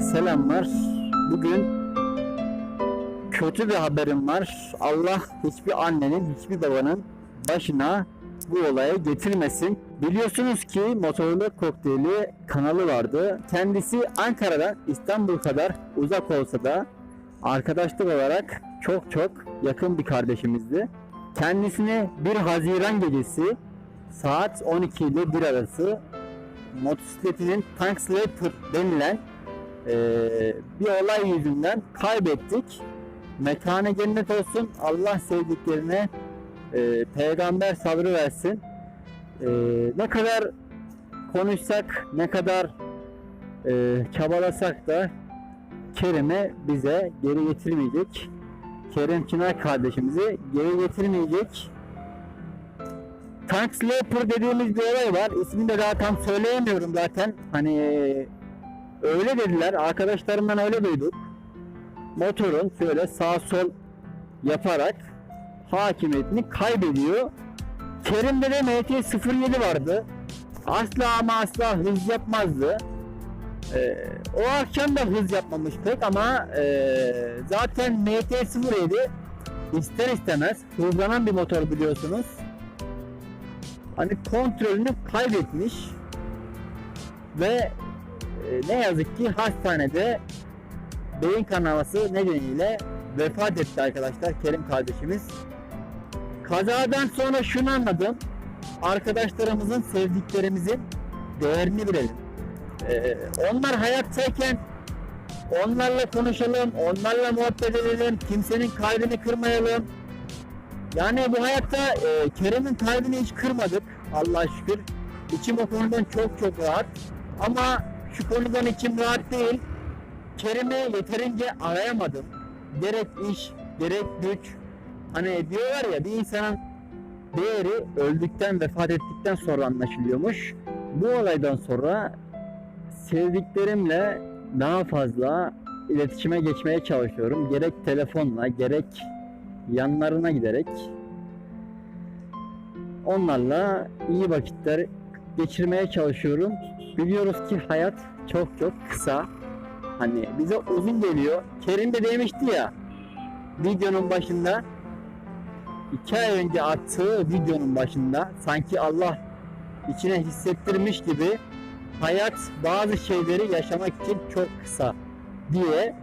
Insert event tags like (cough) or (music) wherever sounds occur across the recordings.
selamlar. Bugün kötü bir haberim var. Allah hiçbir annenin, hiçbir babanın başına bu olayı getirmesin. Biliyorsunuz ki Motorlu Kokteyli kanalı vardı. Kendisi Ankara'dan İstanbul kadar uzak olsa da arkadaşlık olarak çok çok yakın bir kardeşimizdi. Kendisine 1 Haziran gecesi saat 12 ile 1 arası motosikletinin Tank Slater denilen eee, bir olay yüzünden kaybettik. Mekanı cennet olsun. Allah sevdiklerine eee, peygamber sabrı versin. Eee, ne kadar konuşsak, ne kadar eee, çabalasak da Kerim'i bize geri getirmeyecek. Kerim Çınar kardeşimizi geri getirmeyecek. Tank Slaper dediğimiz bir olay var. İsmini de daha tam söyleyemiyorum zaten. Hani öyle dediler. Arkadaşlarımdan öyle duyduk. Motorun şöyle sağ sol yaparak hakimiyetini kaybediyor. Kerim'de de MT-07 vardı. Asla ama asla hız yapmazdı. Ee, o akşam da hız yapmamış pek ama ee, zaten MT-07 ister istemez hızlanan bir motor biliyorsunuz hani kontrolünü kaybetmiş ve e, ne yazık ki hastanede beyin kanaması nedeniyle vefat etti arkadaşlar Kerim kardeşimiz. Kazadan sonra şunu anladım. Arkadaşlarımızın, sevdiklerimizin değerini bilelim. Ee, onlar hayattayken onlarla konuşalım, onlarla muhabbet edelim, kimsenin kalbini kırmayalım. Yani bu hayatta e, Kerem'in kalbini hiç kırmadık Allah'a şükür. İçim o konudan çok çok rahat. Ama şu konudan içim rahat değil. Kerem'i yeterince arayamadım. Gerek iş, gerek güç. Hani diyorlar ya bir insanın değeri öldükten, vefat ettikten sonra anlaşılıyormuş. Bu olaydan sonra sevdiklerimle daha fazla iletişime geçmeye çalışıyorum. Gerek telefonla, gerek yanlarına giderek onlarla iyi vakitler geçirmeye çalışıyorum. Biliyoruz ki hayat çok çok kısa. Hani bize uzun geliyor. Kerim de demişti ya videonun başında iki ay önce attığı videonun başında sanki Allah içine hissettirmiş gibi hayat bazı şeyleri yaşamak için çok kısa diye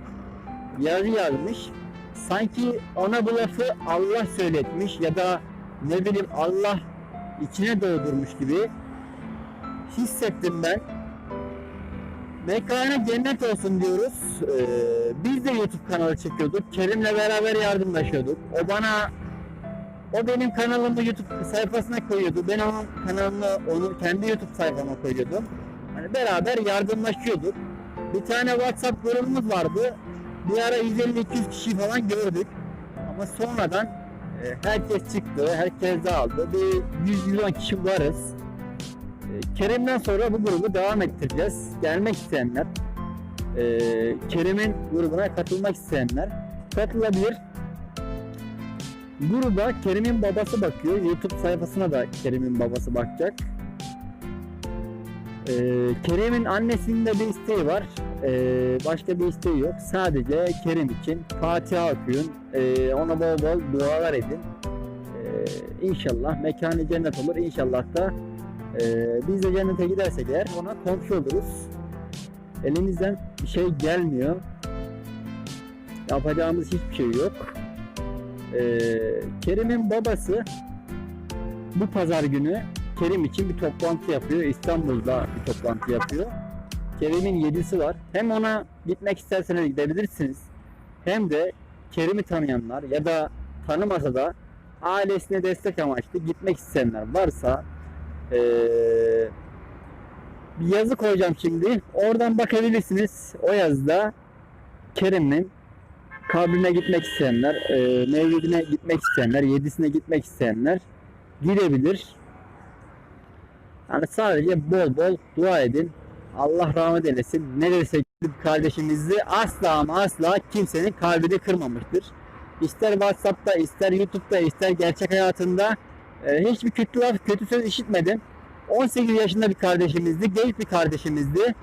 yazı yazmış sanki ona bu lafı Allah söyletmiş ya da ne bileyim Allah içine doldurmuş gibi hissettim ben. Mekanı cennet olsun diyoruz. Ee, biz de YouTube kanalı çekiyorduk. Kerim'le beraber yardımlaşıyorduk. O bana o benim kanalımı YouTube sayfasına koyuyordu. Ben onun kanalını onu kendi YouTube sayfama koyuyordum. Hani beraber yardımlaşıyorduk. Bir tane WhatsApp grubumuz vardı bir ara 150-200 kişi falan gördük. Ama sonradan e, herkes çıktı, herkes dağıldı. Bir 100-110 kişi varız. E, Kerim'den sonra bu grubu devam ettireceğiz. Gelmek isteyenler, e, Kerim'in grubuna katılmak isteyenler katılabilir. Gruba Kerim'in babası bakıyor. YouTube sayfasına da Kerim'in babası bakacak. Ee, Kerem'in annesinin de bir isteği var. Ee, başka bir isteği yok. Sadece Kerem için Fatiha okuyun. Ee, ona bol bol dualar edin. Ee, inşallah mekanı cennet olur. İnşallah da e, biz de cennete gidersek eğer ona komşu oluruz. Elimizden bir şey gelmiyor. Yapacağımız hiçbir şey yok. Ee, Kerim'in babası bu pazar günü Kerim için bir toplantı yapıyor. İstanbul'da bir toplantı yapıyor. Kerim'in yedisi var. Hem ona gitmek isterseniz gidebilirsiniz. Hem de Kerim'i tanıyanlar ya da tanımasa da ailesine destek amaçlı gitmek isteyenler varsa eee, bir yazı koyacağım şimdi. Oradan bakabilirsiniz. O yazıda Kerim'in kabrine gitmek isteyenler, eee mevlidine gitmek isteyenler, yedisine gitmek isteyenler gidebilir. Yani sadece bol bol dua edin. Allah rahmet eylesin. Ne desek kardeşimizi asla ama asla kimsenin kalbini kırmamıştır. İster Whatsapp'ta, ister YouTube'da, ister gerçek hayatında e, hiçbir kötü laf, kötü söz işitmedim. 18 yaşında bir kardeşimizdi, genç bir kardeşimizdi.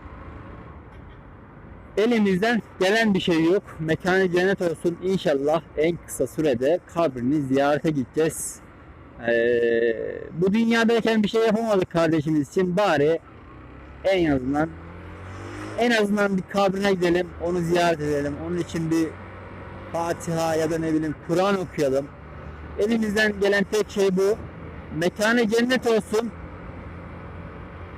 Elimizden gelen bir şey yok. Mekanı cennet olsun. İnşallah en kısa sürede kabrini ziyarete gideceğiz. Ee, bu dünyadayken bir şey yapamadık kardeşimiz için. Bari en azından en azından bir kabrine gidelim. Onu ziyaret edelim. Onun için bir Fatiha ya da ne bileyim Kur'an okuyalım. Elimizden gelen tek şey bu. Mekanı cennet olsun.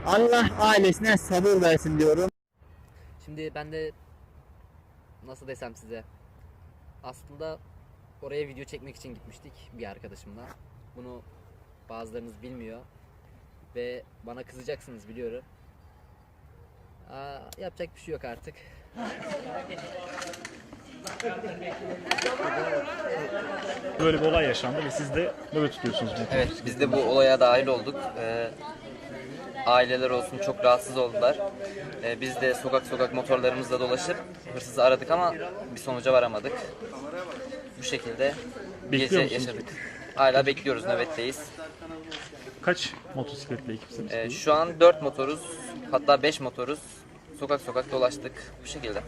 Allah ailesine sabır versin diyorum. Şimdi ben de nasıl desem size aslında oraya video çekmek için gitmiştik bir arkadaşımla. Bunu bazılarınız bilmiyor ve bana kızacaksınız biliyorum. Aa, yapacak bir şey yok artık. (laughs) Böyle bir olay yaşandı ve siz de nöbet tutuyorsunuz. Evet, biz de bu olaya dahil olduk. Ee, aileler olsun çok rahatsız oldular. Ee, biz de sokak sokak motorlarımızla dolaşıp hırsızı aradık ama bir sonuca varamadık. Bu şekilde Bekliyor gece musunuz? yaşadık. Hala bekliyoruz, nöbetteyiz. Kaç motosikletle ekipsiniz? Ee, şu an 4 motoruz, hatta 5 motoruz. Sokak sokak dolaştık bu şekilde.